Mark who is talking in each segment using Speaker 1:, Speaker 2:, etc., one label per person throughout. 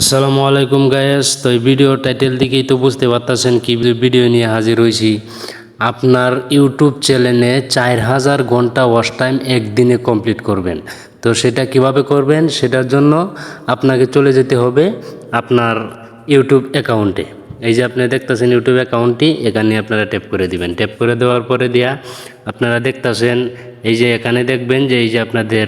Speaker 1: আসসালামু আলাইকুম গায়েস তো এই ভিডিও টাইটেল দিকেই তো বুঝতে পারতেছেন কি ভিডিও নিয়ে হাজির হয়েছি আপনার ইউটিউব চ্যানেলে চার হাজার ঘণ্টা ওয়াচ টাইম একদিনে কমপ্লিট করবেন। তো সেটা কীভাবে করবেন? সেটার জন্য আপনাকে চলে যেতে হবে আপনার ইউটিউব অ্যাকাউন্টে এই যে আপনি দেখতেছেন ইউটিউব অ্যাকাউন্টটি এখানে আপনারা ট্যাপ করে দিবেন। ট্যাপ করে দেওয়ার পরে দিয়া আপনারা দেখতেছেন, এই যে এখানে দেখবেন যে এই যে আপনাদের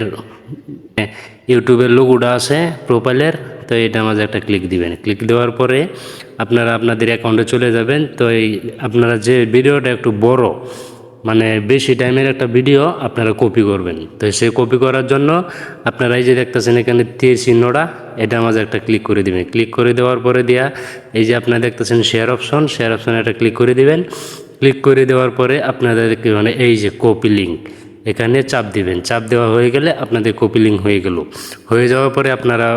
Speaker 1: ইউটিউবের লোগোটা আছে প্রোফাইলের তো এটা মাঝে একটা ক্লিক দিবেন। ক্লিক দেওয়ার পরে আপনারা আপনাদের অ্যাকাউন্টে চলে যাবেন। তো এই আপনারা যে ভিডিওটা একটু বড় মানে বেশি টাইমের একটা ভিডিও আপনারা কপি করবেন। তো সে কপি করার জন্য আপনারা এই যে দেখতেছেন এখানে তীর চিহ্নটা, এটা মাঝে একটা ক্লিক করে দিবেন। ক্লিক করে দেওয়ার পরে দিয়া এই যে আপনারা দেখতেছেন শেয়ার অপশন শেয়ার অপশনে একটা ক্লিক করে দিবেন। ক্লিক করে দেওয়ার পরে আপনাদের মানে এই যে কপি লিঙ্ক এখানে চাপ দিবেন। চাপ দেওয়া হয়ে গেলে আপনাদের কপি লিঙ্ক হয়ে গেল। হয়ে যাওয়ার পরে আপনারা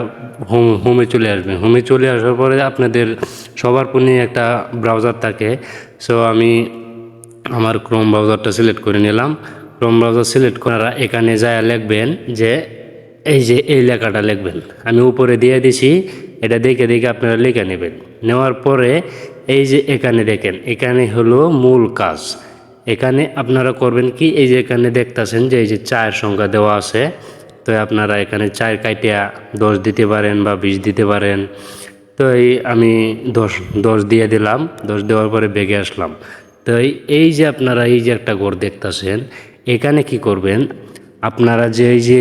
Speaker 1: হোম হোমে চলে আসবেন। হোমে চলে আসার পরে আপনাদের সবার ফোনে একটা ব্রাউজার থাকে। সো আমি আমার ক্রোম ব্রাউজারটা সিলেক্ট করে নিলাম। ক্রোম ব্রাউজার সিলেক্ট করারা এখানে যায় লিখবেন যে, এই যে এই লেখাটা লিখবেন। আমি উপরে দিয়ে দিছি। এটা দেখে দেখে আপনারা লিখে নেবেন। নেওয়ার পরে এই যে এখানে দেখেন, এখানে হলো মূল কাজ। এখানে আপনারা করবেন কি? এই যে এখানে দেখতেছেন যে এই যে চায়ের সংখ্যা দেওয়া আছে, তো আপনারা এখানে চায়ের কাইটিয়া দশ দিতে পারেন বা বিশ দিতে পারেন। তো এই আমি দশ দশ দিয়ে দিলাম, দশ দেওয়ার পরে বেগে আসলাম। তো এই- যে আপনারা এই যে একটা ঘর দেখতেছেন, এখানে কি করবেন? আপনারা যে এই যে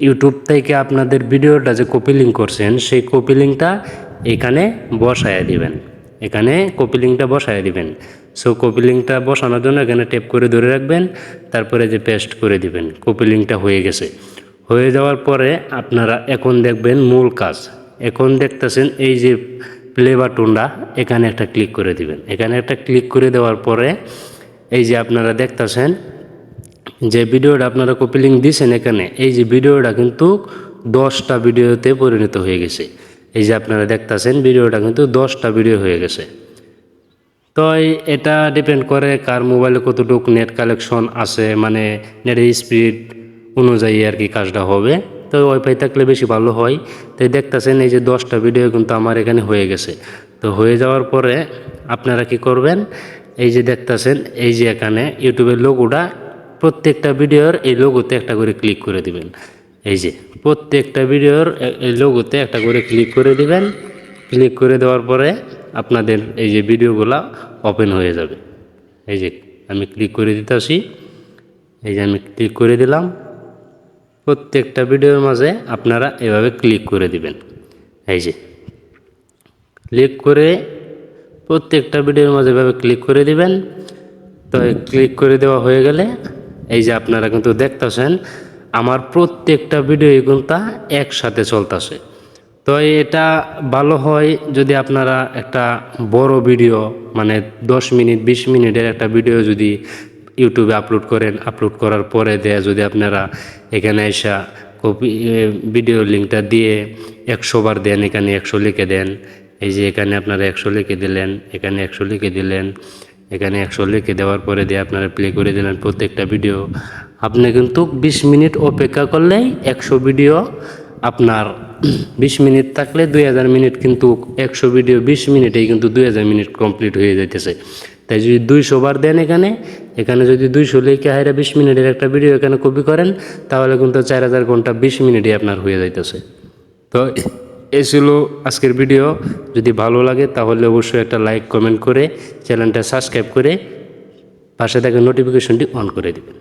Speaker 1: ইউটিউব থেকে আপনাদের ভিডিওটা যে কপি লিঙ্ক করছেন, সেই কপি লিঙ্কটা এখানে বসায় দিবেন। এখানে কপি লিঙ্কটা বসায় দিবেন। সো কপি লিঙ্কটা বসানোর জন্য এখানে টেপ করে ধরে রাখবেন, তারপরে যে পেস্ট করে দিবেন, কপি লিঙ্কটা হয়ে গেছে। হয়ে যাওয়ার পরে আপনারা এখন দেখবেন মূল কাজ। এখন দেখতেছেন এই যে প্লে বাটনটা এখানে একটা ক্লিক করে দিবেন। এখানে একটা ক্লিক করে দেওয়ার পরে এই যে আপনারা দেখতেছেন যে ভিডিওটা আপনারা কপি লিঙ্ক দিয়েছেন এখানে, এই যে ভিডিওটা কিন্তু দশটা ভিডিওতে পরিণত হয়ে গেছে। এই যে আপনারা দেখতেছেন, ভিডিওটা কিন্তু দশটা ভিডিও হয়ে গেছে। তো এটা ডিপেন্ড করে কার মোবাইলে কতটুকু নেট কালেকশন আছে মানে নেটের স্পিড অনুযায়ী আর কি কাজটা হবে। তো ওয়াইফাই থাকলে বেশি ভালো হয়। তো এই দেখতেছেন, এই যে দশটা ভিডিও কিন্তু আমার এখানে হয়ে গেছে। তো হয়ে যাওয়ার পরে আপনারা কি করবেন, এই যে দেখতেছেন, এই যে এখানে ইউটিউবের লোগোটা প্রত্যেকটা ভিডিওর এই লোগোতে একটা করে ক্লিক করে দিবেন। এই যে, প্রত্যেকটা ভিডিওর লোগোতে একটা করে ক্লিক করে দিবেন। ক্লিক করে দেওয়ার পরে আপনাদের এই যে ভিডিওগুলা ওপেন হয়ে যাবে। এই যে, আমি ক্লিক করে দিতেছি। এই যে, আমি ক্লিক করে দিলাম। প্রত্যেকটা ভিডিওর মাঝে আপনারা এভাবে ক্লিক করে দিবেন। এই যে ক্লিক করে প্রত্যেকটা ভিডিওর মাঝে এভাবে ক্লিক করে দিবেন। তো ক্লিক করে দেওয়া হয়ে গেলে, এই যে আপনারা কিন্তু দেখতেছেন আমার প্রত্যেকটা ভিডিও কিন্তু একসাথে চলতেছে। তো এটা ভালো হয় যদি আপনারা একটা বড় ভিডিও মানে দশ মিনিট, বিশ মিনিটের একটা ভিডিও যদি ইউটিউবে আপলোড করেন, আপলোড করার পরে দেয়া যদি আপনারা এখানে এসা কপি ভিডিও লিঙ্কটা দিয়ে একশো বার দেন, এখানে একশো লিখে দেন, এই যে এখানে আপনারা একশো লিখে দিলেন, এখানে একশো লিখে দিলেন, এখানে একশো লিখে দেওয়ার পরে দিয়ে আপনারা প্লে করে দিলেন প্রত্যেকটা ভিডিও আপনি কিন্তু বিশ মিনিট অপেক্ষা করলেই একশো ভিডিও আপনার বিশ মিনিট থাকলে দুই হাজার মিনিট কিন্তু একশো ভিডিও বিশ মিনিটেই কিন্তু দুই হাজার মিনিট কমপ্লিট হয়ে যাইতেছে। তাই যদি দুইশো বার দেন এখানে এখানে যদি দুইশো লিখে হাইরা বিশ মিনিটের একটা ভিডিও এখানে কপি করেন, তাহলে কিন্তু চার হাজার ঘণ্টা বিশ মিনিটই আপনার হয়ে যাইতেছে। তো এই ছিল আজকের ভিডিও। যদি ভালো লাগে তাহলে অবশ্যই একটা লাইক, কমেন্ট করে চ্যানেলটা সাবস্ক্রাইব করে পাশে থাকা নোটিফিকেশনটি অন করে দেবেন।